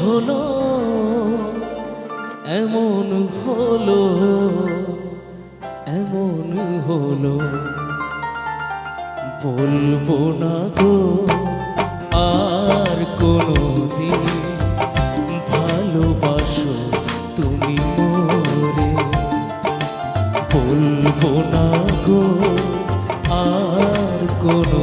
হলো, এমন হলো এমন হলো। বলব না গো, আর কোনো দিন ভালোবাসো তুমি মোরে। বলব না গো, আর কোনো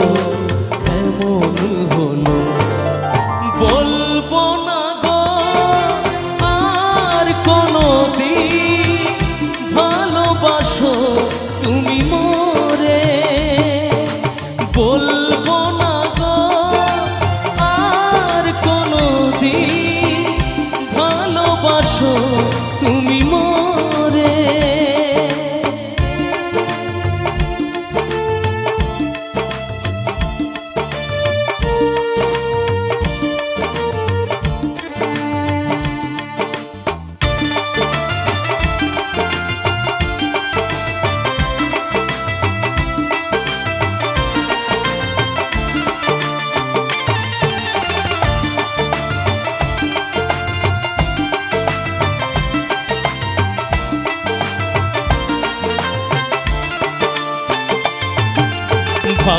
কোনো দিন।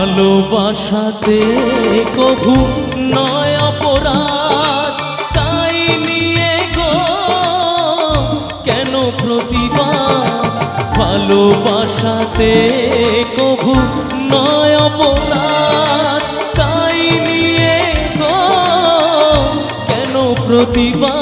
ভালোবাসাতে কভু নয় অপরাধ। তাই নিয়ে গো, কেন প্রতিবাদ? ভালোবাসাতে কভু নয় অপরাধ। তাই নিয়ে গো, কেন প্রতিবাদ?